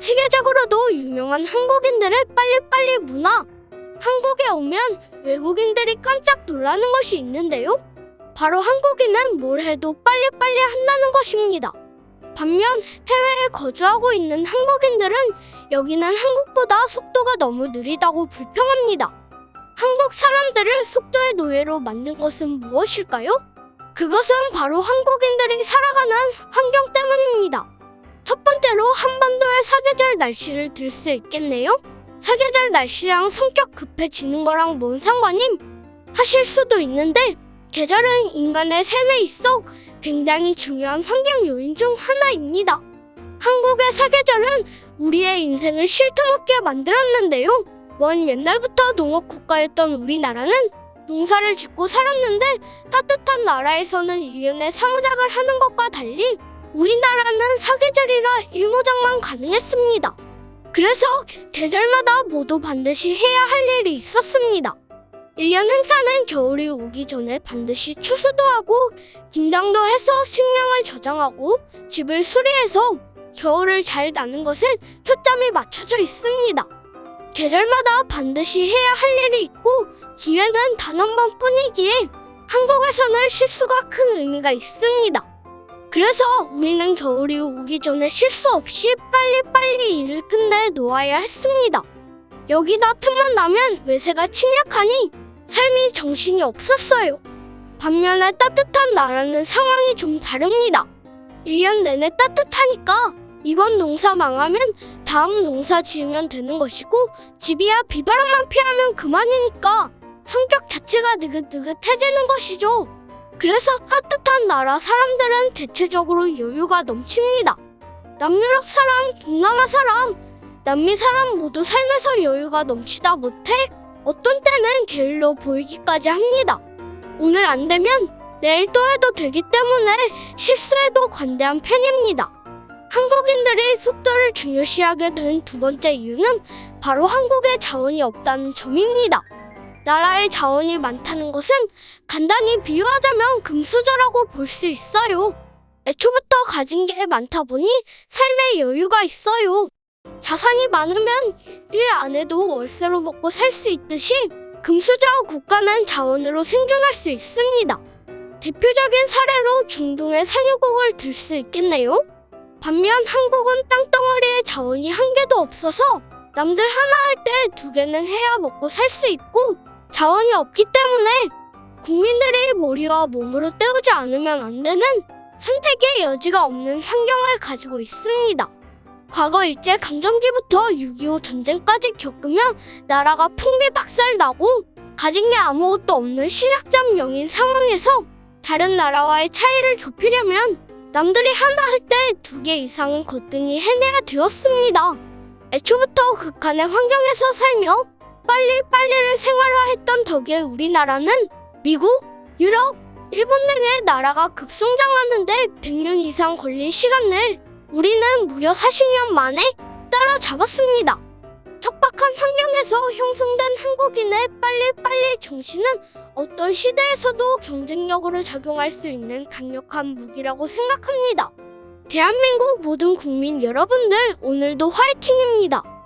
세계적으로도 유명한 한국인들의 빨리빨리 문화. 한국에 오면 외국인들이 깜짝 놀라는 것이 있는데요. 바로 한국인은 뭘 해도 빨리빨리 한다는 것입니다. 반면 해외에 거주하고 있는 한국인들은 여기는 한국보다 속도가 너무 느리다고 불평합니다. 한국 사람들을 속도의 노예로 만든 것은 무엇일까요? 그것은 바로 한국인들이 살아가는 환경 때문입니다. 첫 번째로 한반도의 사계절 날씨를 들 수 있겠네요. 사계절 날씨랑 성격 급해지는 거랑 뭔 상관임? 하실 수도 있는데 계절은 인간의 삶에 있어 굉장히 중요한 환경 요인 중 하나입니다. 한국의 사계절은 우리의 인생을 쉴터없게 만들었는데요. 먼 옛날부터 농업 국가였던 우리나라는 농사를 짓고 살았는데 따뜻한 나라에서는 1년에 사무작을 하는 것과 달리 우리나라는 사계절이라 일무장만 가능했습니다. 그래서 계절마다 모두 반드시 해야 할 일이 있었습니다. 1년 행사는 겨울이 오기 전에 반드시 추수도 하고 김장도 해서 식량을 저장하고 집을 수리해서 겨울을 잘 나는 것에 초점이 맞춰져 있습니다. 계절마다 반드시 해야 할 일이 있고 기회는 단 한 번뿐이기에 한국에서는 실수가 큰 의미가 있습니다. 그래서 우리는 겨울이 오기 전에 실수 없이 빨리빨리 일을 끝내 놓아야 했습니다. 여기다 틈만 나면 외세가 침략하니 삶이 정신이 없었어요. 반면에 따뜻한 나라는 상황이 좀 다릅니다. 1년 내내 따뜻하니까 이번 농사 망하면 다음 농사 지으면 되는 것이고 집이야 비바람만 피하면 그만이니까 성격 자체가 느긋느긋해지는 것이죠. 그래서 따뜻한 나라 사람들은 대체적으로 여유가 넘칩니다. 남유럽 사람, 동남아 사람, 남미 사람 모두 삶에서 여유가 넘치다 못해 어떤 때는 게을러 보이기까지 합니다. 오늘 안 되면 내일 또 해도 되기 때문에 실수에도 관대한 편입니다. 한국인들이 속도를 중요시하게 된 두 번째 이유는 바로 한국에 자원이 없다는 점입니다. 나라에 자원이 많다는 것은 간단히 비유하자면 금수저라고 볼 수 있어요. 애초부터 가진 게 많다 보니 삶에 여유가 있어요. 자산이 많으면 일 안 해도 월세로 먹고 살 수 있듯이 금수저 국가는 자원으로 생존할 수 있습니다. 대표적인 사례로 중동의 산유국을 들 수 있겠네요. 반면 한국은 땅덩어리에 자원이 한 개도 없어서 남들 하나 할 때 두 개는 해야 먹고 살 수 있고 자원이 없기 때문에 국민들이 머리와 몸으로 때우지 않으면 안 되는 선택의 여지가 없는 환경을 가지고 있습니다. 과거 일제 강점기부터 6.25 전쟁까지 겪으면 나라가 풍비박살 나고 가진 게 아무것도 없는 신약점령인 상황에서 다른 나라와의 차이를 좁히려면 남들이 하나 할 때 두 개 이상은 거뜬히 해내야 되었습니다. 애초부터 극한의 환경에서 살며 빨리 빨리를 생활화했던 덕에 우리나라는 미국, 유럽, 일본 등의 나라가 급성장하는데 100년 이상 걸린 시간을 우리는 무려 40년 만에 따라잡았습니다. 척박한 환경에서 형성된 한국인의 빨리빨리 정신은 어떤 시대에서도 경쟁력으로 작용할 수 있는 강력한 무기라고 생각합니다. 대한민국 모든 국민 여러분들 오늘도 화이팅입니다.